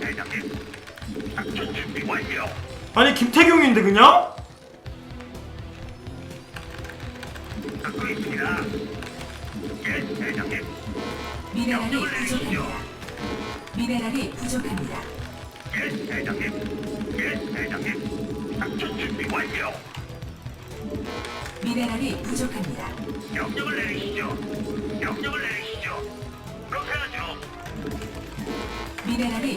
대장님. 아니 김태경인데 그냥? 미네랄이. 부족합니다. 미네랄이 부족합니다.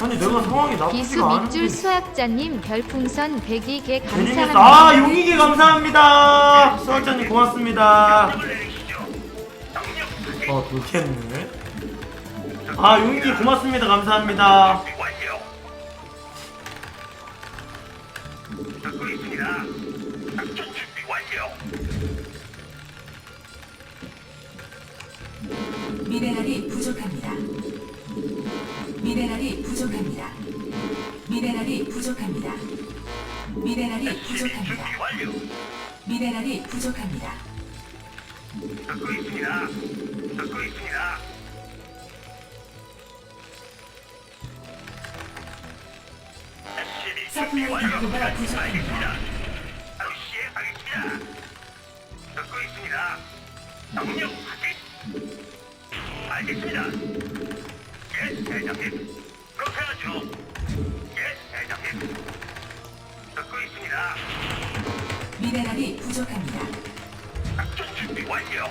아니 내가 상황이 나쁘지가 기수 않은데 수학자님 별풍선 102개 괜히겠어. 감사합니다. 아 용익이 감사합니다 수학자님 고맙습니다. 어 돌겠네 아 용익이 고맙습니다 감사합니다 미네랄이 부족합니다. 듣고 있습니다. 듣고 있습니다. SCB 준비 서플라이 완료. 디포가 부족합니다. 알겠습니다. 바로 시행하겠습니다. 듣고 있습니다. 명령 확인. 알겠습니다. 예, 대장님. 그렇게 하죠. 미네랄이 부족합니다. 작전 준비 완료.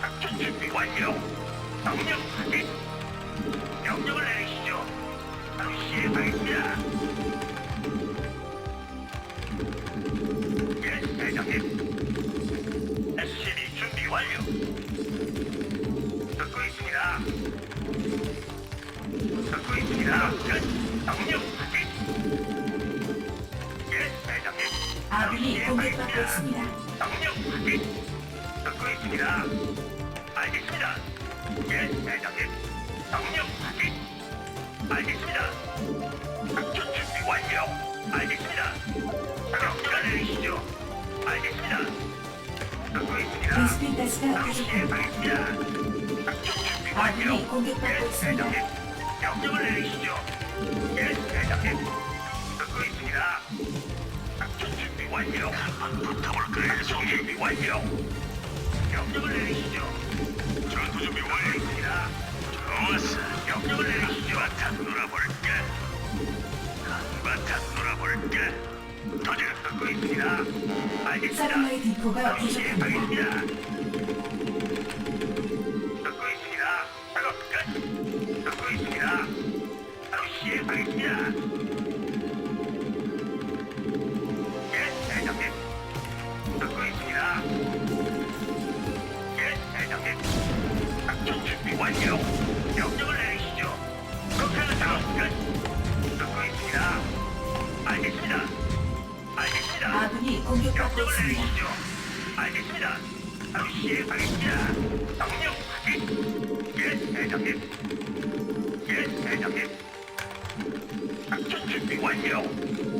작전 준비 완료. 명령 확인. 명령을 내리시죠. 바로 시행하겠습니다. 공격받고 있습니다. 명령 확인. 듣고 있습니다. 알겠습니다. 예, 대장님. 명령 확인. 알겠습니다. 작전 준비 완료. 알겠습니다. 명령 내리시죠. 알겠습니다. 듣고 있습니다. 베스핀 가스가 바로 부족합니다. 시행하겠습니다. 작전 준비 완료. 아군이 공격받고 예, 있습니다. 대장님. 명령을 내리시죠. 예, 대장님. 듣고 있습니다. 완료. 붙어볼까요? 준비 완료. 명령을 내리시죠. 전투 준비 완료입니다. 좋았어. 명령을 내리시죠. 한바탕 놀아볼까? 한바탕 놀아볼까? 도저 듣고 있습니다. 알겠습니다. 서플라이 디포가 부족합니다. 시행하겠습니다. 완료. 명령을 내리시죠. 그렇게 하죠. 끝. 듣고 있습니다. 알겠습니다. 알겠습니다. 아군이 공격받고 명령을 있습니다. 내리시죠. 알겠습니다. 바로 시행하겠습니다. 명령 확인. 예, 대장님. 예, 대장님. 작전 준비 완료.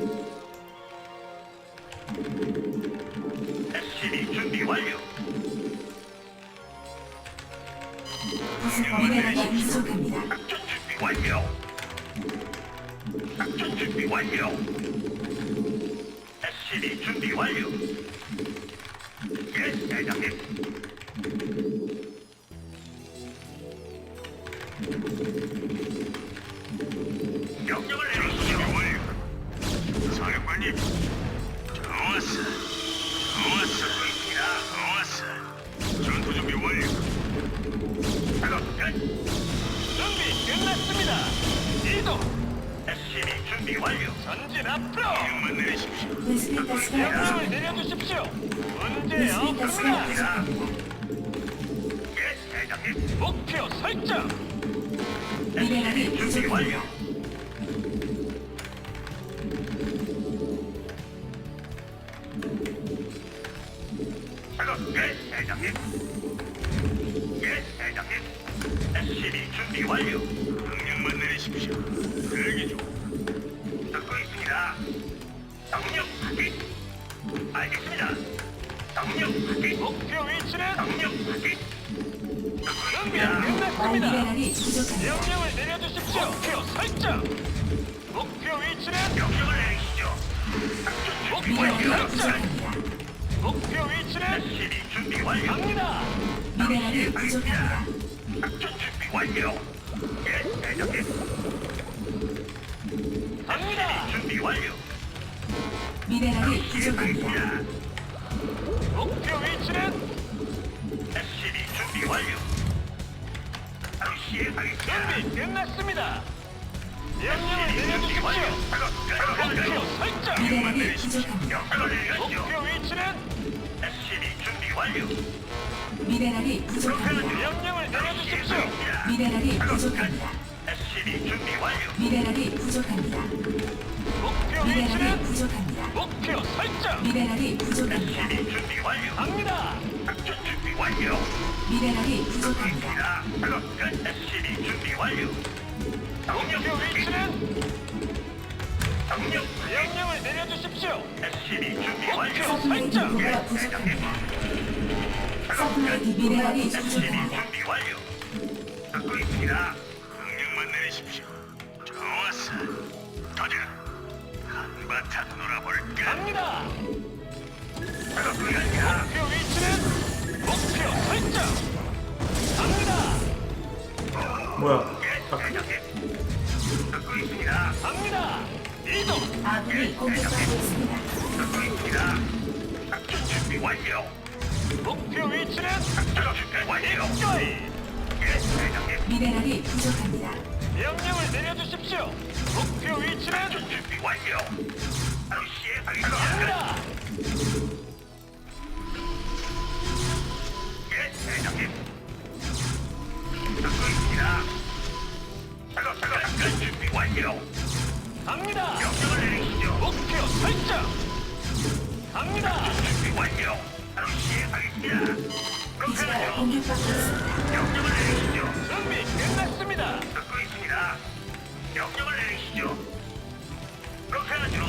명령을 내리시죠. 완료. 사령관님. 좋았어. 좋았어. 있습니다. 좋았어. 전투 준비 완료. 작업 끝. 준비 끝났습니다. 이동 SCB 준비 완료. 전진 앞으로 명만 내리십시오. 베스핀 가스가 명령을. 내려주십시오. 문제 베스핀 없습니다. 예, 대장님. 목표 설정. 미네랄이 준비 완료. 부족합니다. 알겠습니다. 명령 확인. 목표 위치는 명령 확인. 준비 있습니다. 끝났습니다. 미네랄이 부족합니다. 명령을 내려주십시오. 목표 설정. 목표 위치는 명령을 내리시죠. 작전 준비 미네랄이 완료. 부족합니다. 목표 위치는 SCB 준비 완료. 갑니다. 미네랄이 부족합니다. 작전 준비 완료. 예, 대장님. 갑니다. 준비 완료. 미네랄이 부족합니다. 목표 위치는 SCB 준비 완료. 바로 시행하겠습니다. 준비 끝났습니다. 명령을 내려주십시오. 목표 설정. 미네랄이 부족합니다. 명령을 내리시죠. 목표 위치는 SCB 준비 완료. 미네랄이 부족합니다. 명령을 내려주십시오. 미네랄이 부족합니다. SCB 준비 완료. 미네랄이 부족합니다. 목표 미네랄이 위치는 부족합니다. 목표 설정. 미네랄이 부족합니다. SCB 준비 완료. 갑니다. 작전 준비 완료. 미네랄이 부족합니다. 자, 끝. SCB 준비 완료. 목표 위치는 정령 명령을 내려주십시오. SCB 준비 목표 완료. 서플라이 설정. 디포가 부족합니다. 서플라이 SCB 부족합니다. 준비 완료. 듣고 있습니다. 한바탕 놀아볼까? 갑니다. 목표 위치는 목표 설정. 갑니다. 뭐야? 예, 대장님. 듣고 있습니다. 갑니다. 이동. 아군이 공격받고 있습니다. 듣고 있습니다. 작전 준비 완료. 목표 위치는 작전 준비 완료. 입가이. 예, 대장님. 미네랄이 부족합니다. 명령을 내려주십시오. 목표 위치는 준비 완료. 바로 시행하겠습니다. 갑니다. 예, 대장님. 듣고 있습니다. 작업, 작업, 작전 준비 완료. 갑니다. 명령을 내리시죠. 목표 설정. 갑니다. 준비 완료. 바로 시행하겠습니다. 그렇게 기지가 하죠. 공격받고 있습니다. 명령을 내리시죠. 준비 끝났습니다. 듣고 있습니다. 명령을 내리시죠. 그렇게 하죠.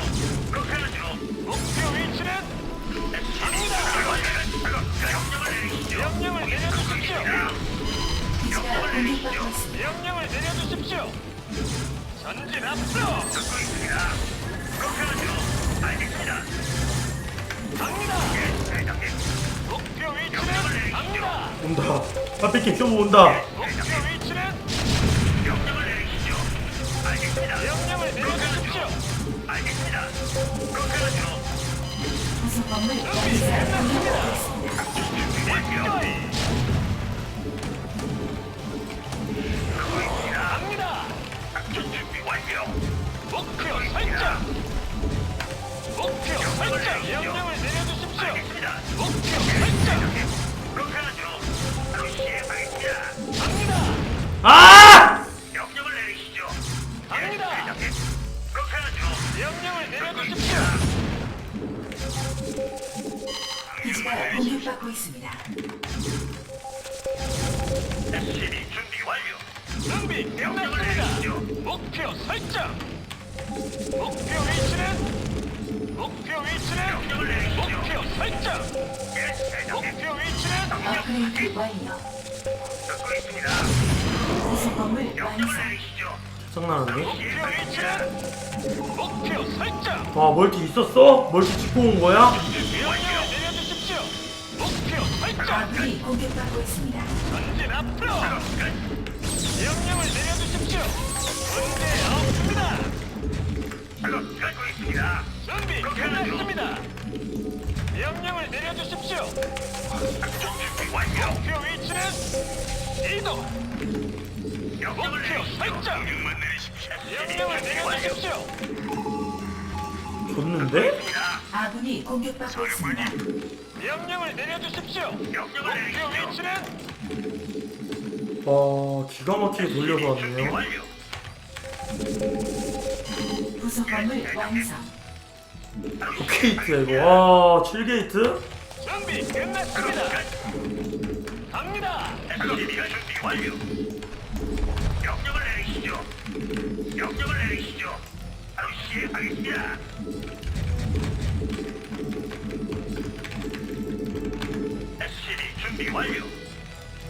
그렇게 하죠. 목표 위치는. 명령을 내리시죠. 명령을 내려주십시오. 공격받고 있습니다. 명령을 내려주십시오. 전진 앞으로 듣고 있습니다. 그렇게 하죠. 알겠습니다. 갑니다. 예, 대장님. 목표 위치는 갑니다. 온다. 하필킴 쇼부 온다. 목표 위치는 명령을 내리시죠. 알겠습니다. 아! 명령을 내리시죠. 갑니다. 예, 대장님. 그렇게 하죠. 명령을 내려주십시오. 기지가 공격받고 있습니다. SCB 준비 완료. 준비 끝났습니다. 목표 설정. 목표 위치는 목표 위치는 목표 설정. 예, 대장님. 목표 위치는 업그레이드 완료. 듣고 있습니다. 명령을. 내리시죠. 장난하네. 목표 위치는 목표 설정. 와 멀티 있었어? 멀티 짚고 온 거야? 명령을 내려주십시오. 목표 설정. 아군이 공격받고 있습니다. 전진 앞으로. 끝. 명령을 내려주십시오. 문제 없습니다. 작업 듣고 있습니다. 준비 끝났습니다. 명령을 내려주십시오. 작전 준비 완료. 목표 위치는 이동. 명령을 목표 내리시죠. 설정. 명령만 내리십시오. 명령을 내려주십시오. 줬는데? 아군이 공격받고 있습니다. 명령을 내려주십시오. 명령을 목표. 위치는 와 기가 막히게 돌려서 준비 왔네요. 완료. 부속 건물 완성. 게이트야 이거. 와 7게이트? 준비 끝났습니다. 갑니다. 준비 완료. 완료.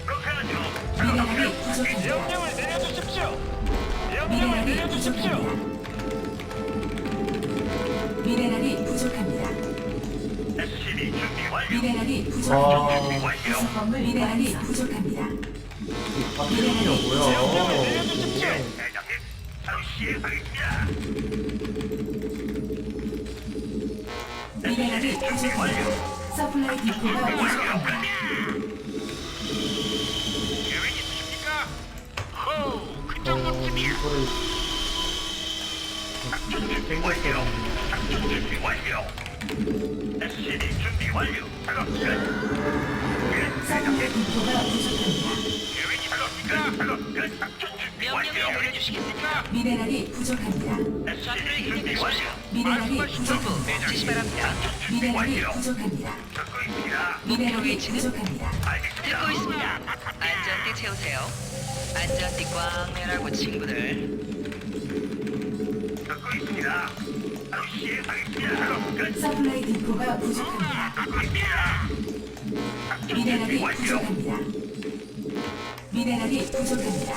그렇게 하죠. 미네랄이 명령을 내려주십시오. 명령을 내려주십시오. 미네랄이 부족합니다. SCB 준비 완료. 미네랄이 부족합니다. 아. 건물 미네랄이 부족합니다. 미네랄이 명령을 내려주십시오. 미네랄이 부족합니다. 서플라이 디포가 부족합니다. 이거를 작전 준비 완료. 작전 준비 완료. SCB 준비 완료. 작업 끝. 예. 계획이 작업니까? 작업 끝. 작전 준 내려주시겠습니까? 미네랄이 부족합니다. SCB 준비 완료. 미네랄이. 부족합니다. 지시 바랍니다. 작전 준비 미네랄이 완료. 부족합니다. 듣고 있습니다. 미네랄이 부족합니다. 알겠습니다. 듣고 있습니다. 안전띠 채우세요. 안전띠 꽉 매라고 친구들. 듣고 있습니다. 바로 시행하겠습니다. 작업 끝. 서플라이 디포가 부족합니다. 듣고 있습니다. 미네랄이 완료. 부족합니다. 미네랄이 부족합니다.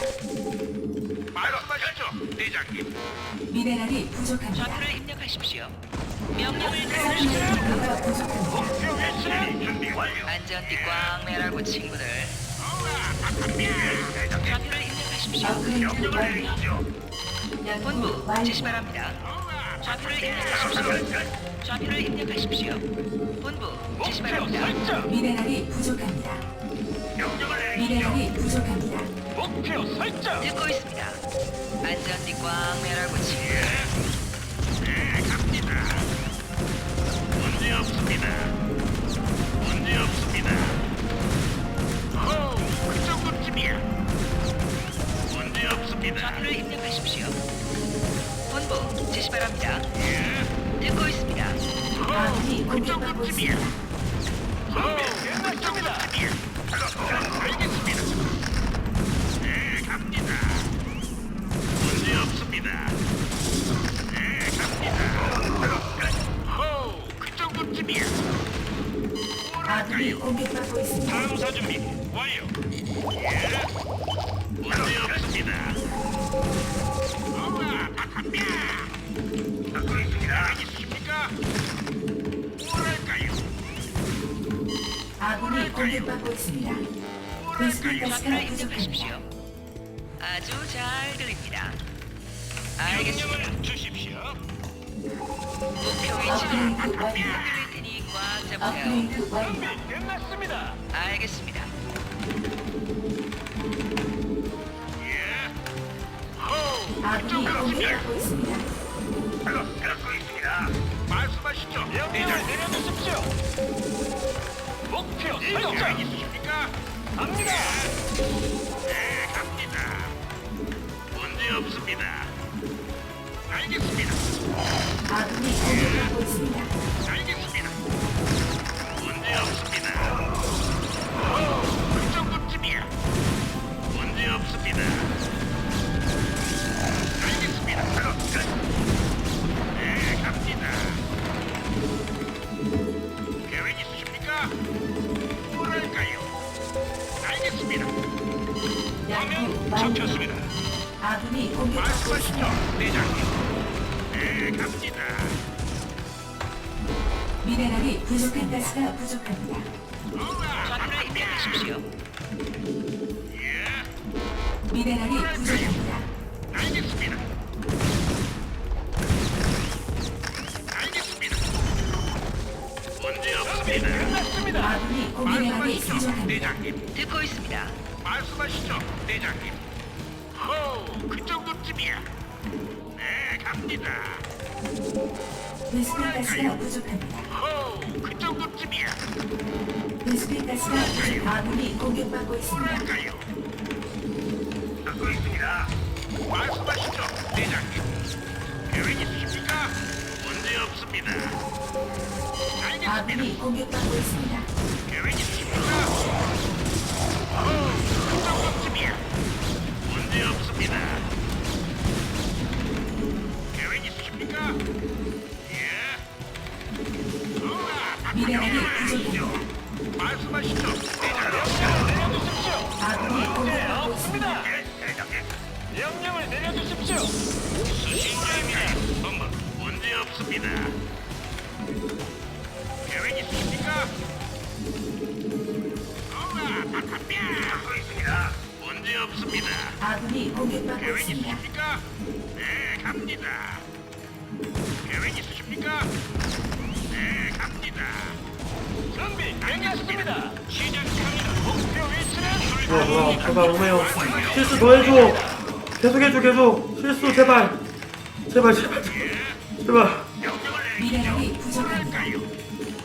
말씀하시죠, 대장님. 미네랄이 부족합니다. 좌표를 입력하십시오. 명령을 내려주십시오. 부족합니다. 목표 준비 완료. 안전띠 꽉 매라고 친구들. 좌표를 입력하십시오. 업그레이드 명령을 완료. 내리시죠. 본부. 지시 바랍니다. 좌표를 입력하십시오. 좌표를 입력하십시오. 본부 지시 목표 바랍니다. 설정. 미네랄이 부족합니다. 목표 설정. 듣고 있습니다. 안전띠 꽉 매라고 친구들. 네, 갑니다. 문제 없습니다. 문제 없습니다. 호우, 그 정도쯤이야. 문제 없습니다. 좌표를 입력하십시오. 본부 지시 바랍니다. 예, 듣고 있습니다. 아군이 공격받고 있습니다. 호우, 끝났습니다. 알겠습니다. 있습니다. 탐사 준비 완료. 예, 문제 없습니다. 듣고 있습니다. 있습니까? 뭐랄까요? 아군이 공격받고 있습니다. 가스가 좌표를 부족합니다. 입력하십시오. 아주 잘 들립니다. 알겠습니다. 명령을 주십시오. 목표 위치는 꽉 잡으세요. 업그레이드 완료. 준비 끝났습니다. 알겠습니다. 예, 호우, 아군이 공격받고 있습니다. 듣고 있습니다. 말씀하시죠. 명령을 내려주십시오. 목표 계획 설정. 있으십니까? 갑니다. 네, 갑니다. 문제 없습니다. 알겠습니다. 아군이 공격받고 있습니다. 알겠습니다. 말씀하시죠, 대장님. 호우, 그 정도쯤이야. 네, 갑니다. 베스킨 가스가 부족합니다. 호우, 그 정도쯤이야. 베스킨 가스가 부족. 아군이 공격받고 있습니다. 뭐랄까요? 듣고 있습니다. 말씀하시죠, 대장님. 계획 있으십니까? 문제 없습니다. 알겠습니다. 아군이 공격받고 있습니다. 계획 있으십니까? 정도쯤이야. 문제 없습니다. 계획 있으십니까? 예. 우와, 미네랄이 명령을 내리시죠. 부족합니다. 말씀하시죠, 대장님. 명령을 내려주십시오. 아군이 문제 공격받고 있습니다. 없습니다. 예, 대장님. 명령을 내려주십시오. 수신 중입니다. 본부 문제 없습니다. 아군이 공격받고 계획 있습니다. 있으십니까? 네, 갑니다. 계획 있으십니까? 네, 갑니다. 준비 끝났습니다. 시작합니다. 목표 위치는 뭐야 뭐야 제발 오메요 실수 더 해줘 계속 해줘 계속 실수 제발 제발 제발 제발. 미네랄이 부족합니다.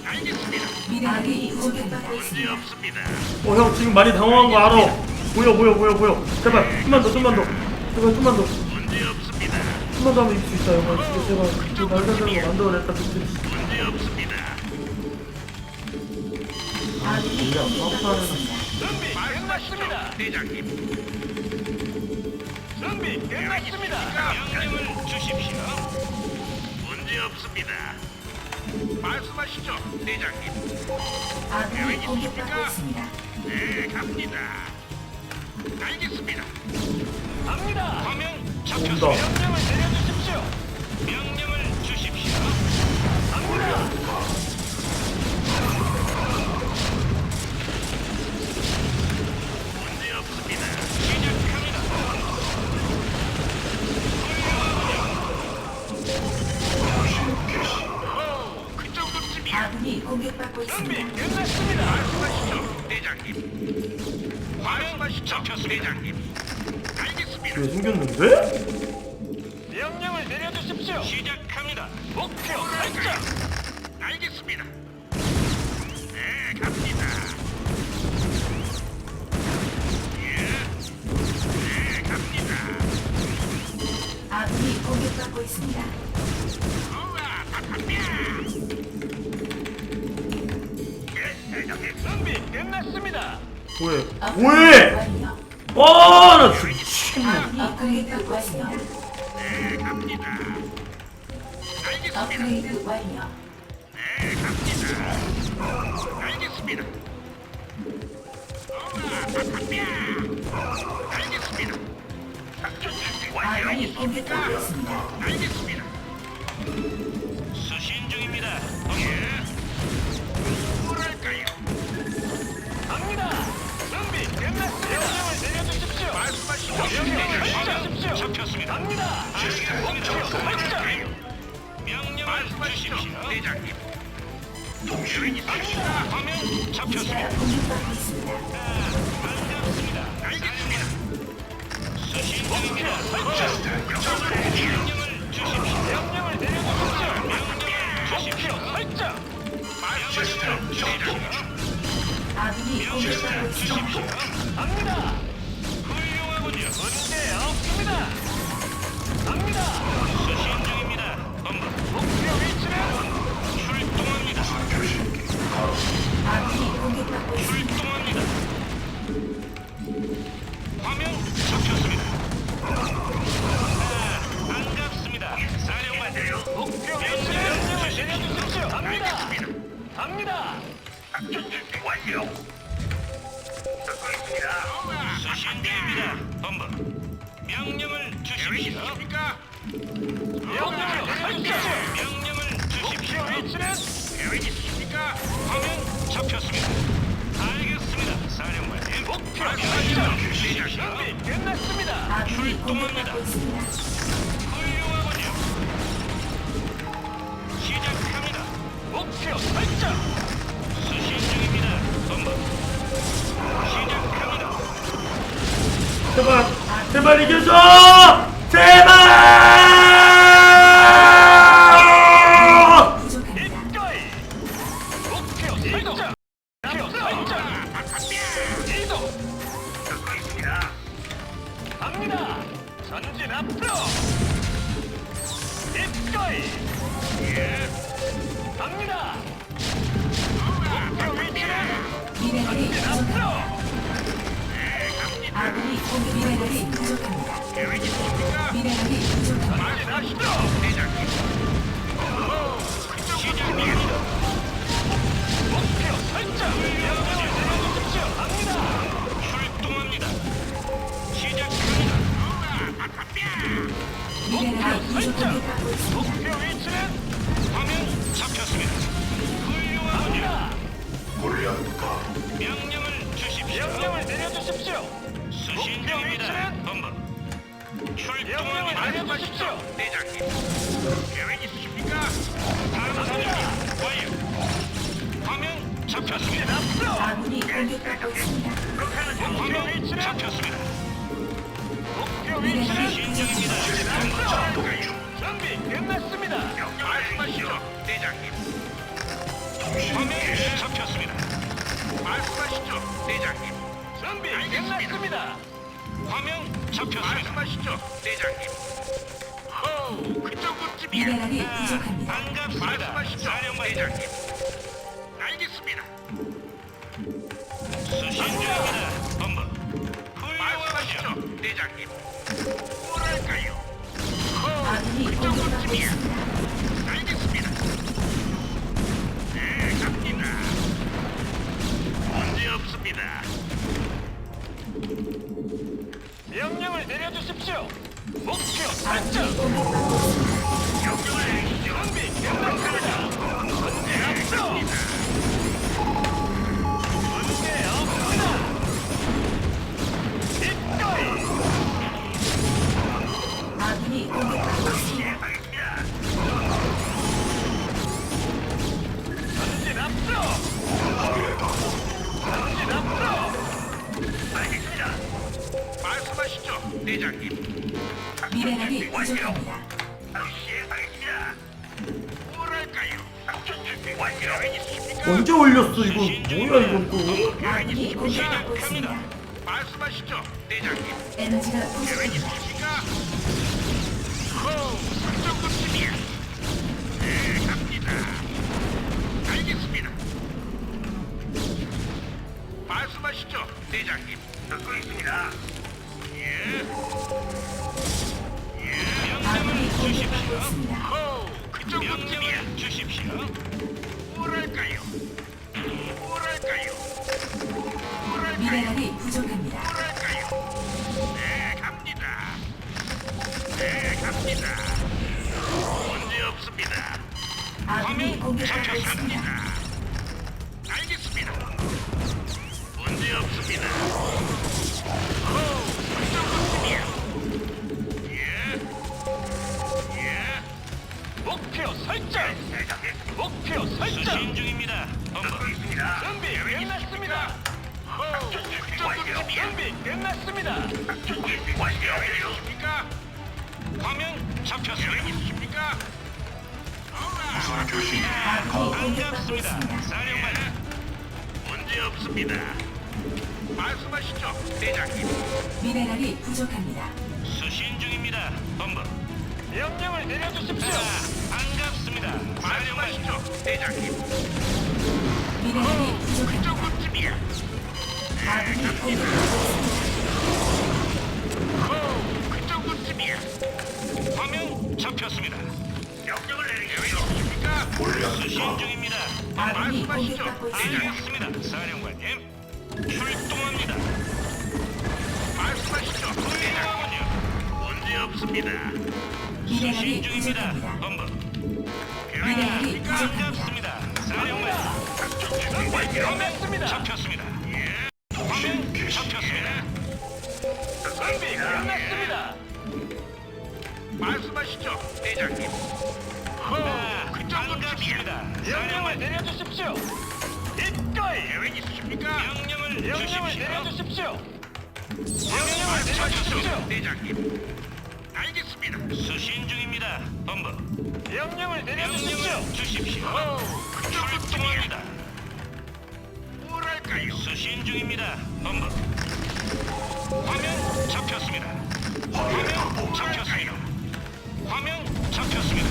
알겠습니다. 미네랄이 공격받고 문제 있습니다. 없습니다. 어 형 지금 많이 당황한 거 알아 보여 보여 보여 보여 제발 좀만 더 좀만 더 제발 좀만 더. 좀만 더 하면 이길 수 진짜 제발 저 말도 안 되는 거 만들어냈다 진짜. 준비 끝났습니다. 대장님. 준비 끝났습니다. 명령을 주십시오. 문제 없습니다. 말씀하시죠, 대장님. 아군이 공격받고 있습니다. 네, 갑니다. 알겠습니다. 갑니다. 화면 온다 명령을 내려주십시오. 명령을 주십시오. 갑니다. 문제 없습니다. 시작합니다. 오, 그 정도쯤이야. 아군이 공격받고 준비 있습니다. 끝났습니다. 말씀하시죠, 대장님. 말씀하시죠, 대장님. 알겠습니다. 왜 생겼는데? 명령을 내려주십시오. 시작합니다. 목표 설정. 알겠습니다. 네, 갑니다. 예. 네, 갑니다. 아군이 공격받고 있습니다. 우와, 바탕이야. 예, 대장님. 준비 끝났습니다. 왜? 업그레이드 왜? 완료. 아나 진짜 아군이 공격받고 있습니다. 네, 갑니다. 알겠습니다. 업그레이드 완료. 네, 갑니다. 알겠습니다. 알겠습니다. 작전 준비 완료. 아군이 공격받고 있습니다. 알겠습니다. 수신 중입니다. 잡혔습니다. 명령을 주십시오. 명령을 내려주십시오. 수신 목표 위치는 본부. 명령을 출동합니다. 내려주십시오. 대장님. 계획 있으십니까? 갑니다. 완료. 화면 잡혔습니다. 앞으로 아군이 공격받고 있습니다. 목표 위치는 잡혔습니다. 목표 위치는 진정입니다. 앞으로 준비 끝났습니다. 말씀하시죠, 대장님. 화면 잡혔습니다. 말씀하시죠, 대장님. 준비 알겠습니다. 끝났습니다. 화면 잡혔습니다. 말씀하시죠, 대장님. 호, 그 정도쯤이야. 미네랄이 부족합니다. 반갑습니다. 말씀하시죠, 대장님. 알겠습니다. 수신 중입니다, 본부. 말씀하시죠, 대장님. 뭐랄까요? 호, 아군이 그 공격받고 정도쯤이야. 있습니다. 알겠습니다. 명령을 내려주십시오. 목표 설정. 명령을. 준비 끝났 미네랄이 부족합니다. 언제 올렸어 이거 뭐야 이건 또 아군이 공격받고 있습니다. 말씀하시죠, 대장님. 에너지가 계획 부족합니다. 있으십니까? 호, 설정급집이야. 네, 갑니다. 알겠습니다. 말씀하시죠, 대장님. 듣고 있습니다. 예. 공격받고 있습니다. 호, 그 정도쯤이야. 주십시오. 뭐랄까요? 뭐랄까요? 미네랄이 부족합니다. 뭐랄까요? 네, 갑니다. 네, 갑니다. 문제 없습니다. 있습니다. 잡혔습니다. 알겠습니다. 문제 없습니다. 설정. 목표 설정. 수신 중입니다. 듣고 있습니다. 준비 끝났습니다. 호, 그 정도쯤이야. 준비 끝났습니다. 준비 완료. 있습니까? 화면 잡혔습니다. 있습니까? 공격받고 있습니다. 사령관. 문제 없습니다. 말씀하시죠, 대장님. 미네랄이 부족합니다. 수신 중입니다, 본부. 명령을 내려주십시오. 반갑습니다. 말씀하시죠, 대장님. 미네랄이 그 부족합니다. 정도쯤이야. 아군이 공격받고 있습니다. 호, 그 정도쯤이야. 화면 잡혔습니다. 명령을 내리십니까? 수신 중입니다. 아군이 말씀하시죠, 공격받고 있습니다. 알겠습니다, 사령관님. 출동합니다. 말씀하시죠, 훌륭하군요. 문제 없습니다. 미네랄이 수신 중입니다, 부족합니다. 본부. 사령관. 준비 끝났습니다. 잡혔습니다. 예. 화면 잡혔습니다. 준비 끝났습니다. 말씀하시죠, 대장님. 호, 그 정도쯤이야. 명령을 내려주십시오. 기꺼이 계획 있으십니까? 명령을 명령을 내려주십시오. 명령을 말씀하시죠, 내려주십시오. 대장님. 알겠습니다. 수신 중입니다, 본부. 명령을 내려주십시오. 명령을 주십시오. 호, 그 정도쯤입니다. 뭐랄까요? 수신 중입니다, 본부. 화면 잡혔습니다. 화면 잡혔습니다. 화면 잡혔습니다.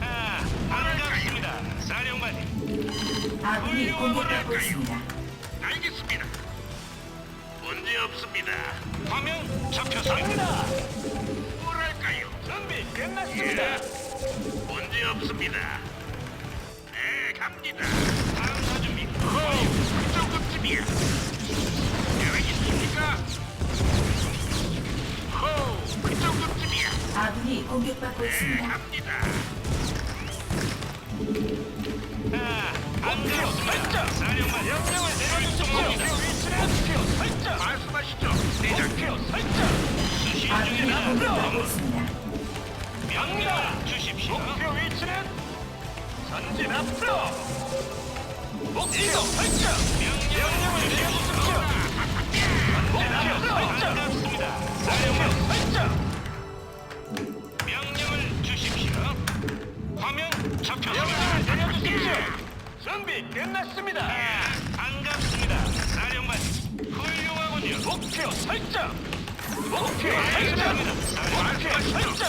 아, 반갑습니다, 사령관님. 아군이 공격받고 있습니다. 알겠습니다. 문제 없습니다. 화면 잡혔습니다. 갑니다. 준비 끝났습니다. 예. 문제 없습니다. 네, 갑니다. 다음 사준비. 호, 그 정도쯤이야. 계획 있습니까? 호, 그 정도쯤이야. 아군이 공격받고 네, 있습니다. 갑니다. 아, 목표 설정. 사령관. 명령을 내려주십시오. 위치는 목표 설정. 말씀하시죠, 목표 설정. 수신 아군이 중입니다. 공격받고 있습니다. 명령 주십시오. 목표 위치는 전진 앞으로. 목표 설정. 명령을 주십시오. 목표 설정. 목표 설정. 명령을 주십시오. 화면 잡혔습니다. 명령을 내려주십시오. 준비 끝났습니다. 반갑습니다. 사령관 훌륭하군요. 목표 설정. 목표 설정. 목표 설정.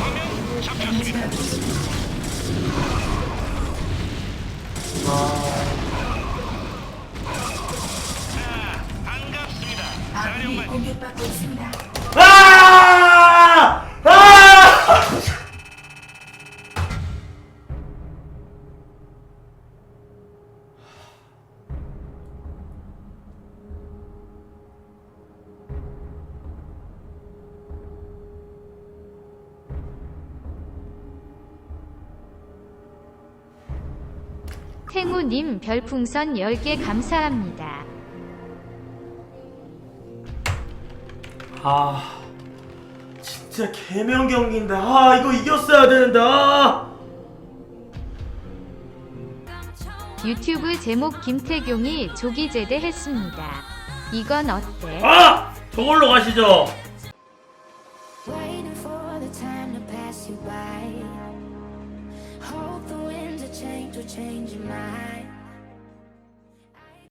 화면 잡혔습니다. 에너지가 부족합니다. 자, 반갑습니다. 아군이 사령관 공격받고 있습니다. 아! 아! 탱우님 별풍선 10개 감사합니다. 아 진짜 개명 경기인데 아 이거 이겼어야 되는데 아 유튜브 제목 김태경이 조기 제대했습니다. 이건 어때? 아! 저걸로 가시죠